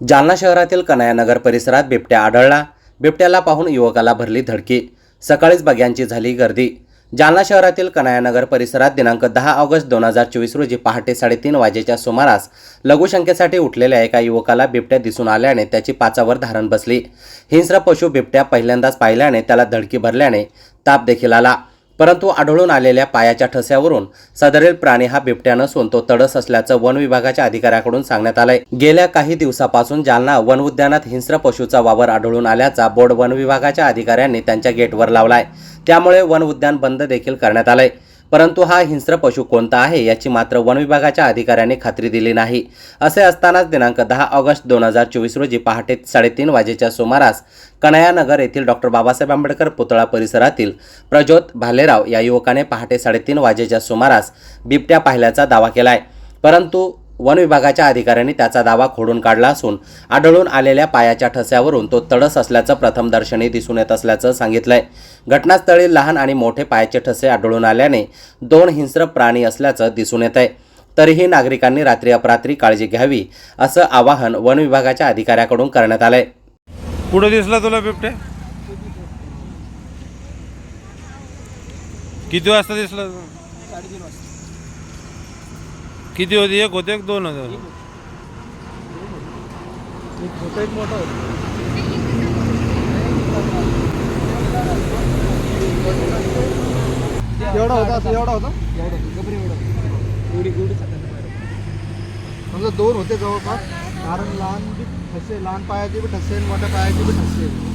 जालना शहरातील कनायानगर परिसरात बिबट्या आढळला. बिबट्याला पाहून युवकाला भरली धडकी. सकाळीच बग्यांची झाली गर्दी. जालना शहरातील कनायानगर परिसरात दिनांक दहा ऑगस्ट दोन हजार चोवीस रोजी पहाटे साडेतीन वाजेच्या सुमारास लघुशंकेसाठी उठलेल्या एका युवकाला बिबट्या दिसून आल्याने त्याची पाचावर धारण बसली. हिंस्र पशु बिबट्या पहिल्यांदाच पाहिल्याने त्याला धडकी भरल्याने ताप देखील आला. परंतु आढळून आलेल्या पायाच्या ठस्यावरून सदरील प्राणी हा बिबट्या नसून तो तडस असल्याचं वन विभागाच्या अधिकाऱ्याकडून सांगण्यात आलंय. गेल्या काही दिवसापासून जालना वन उद्यानात हिंस्र पशूचा वावर आढळून आल्याचा बोर्ड वन विभागाच्या अधिकाऱ्यांनी त्यांच्या गेटवर लावलाय. त्यामुळे वन उद्यान बंद देखील करण्यात आलंय. परंतु हा हिंस्र पशु कोणता आहे याची मात्र वन विभागाच्या अधिकाऱ्यांनी खात्री दिली नाही. असे असतानाच दिनांक दहा ऑगस्ट दोन हजार चोवीस रोजी पहाटे साडेतीन वाजेच्या सुमारास कनयानगर येथील डॉक्टर बाबासाहेब आंबेडकर पुतळा परिसरातील प्रज्योत भालेराव या युवकाने पहाटे साडेतीन वाजेच्या सुमारास बिबट्या पाहिल्याचा दावा केला आहे परंतु वन विभागाच्या अधिकाऱ्यांनी त्याचा दावा खोडून काढला असून आढळून आलेल्या पायाच्या ठस्यावरून तो तडस असल्याचं प्रथमदर्शनी दिसून येत असल्याचं सांगितलंय. घटनास्थळी लहान आणि मोठे पायाचे ठसे आढळून आल्याने दोन हिंस्र प्राणी असल्याचं दिसून येत आहे तरीही नागरिकांनी रात्री अपरात्री काळजी घ्यावी असं आवाहन वन विभागाच्या अधिकाऱ्याकडून करण्यात आलंय. कुठं दिसला तुला बिबट्या? किती वाजता दिसला? किती होती? एक होते एक दोन होते एवढा होता असं एवढा होता? समजा दोन होते जवळपास. कारण लहान बी ठसे लहान पायाचे बी ठसे आणि मोठ्या पायाचे बी ठसे.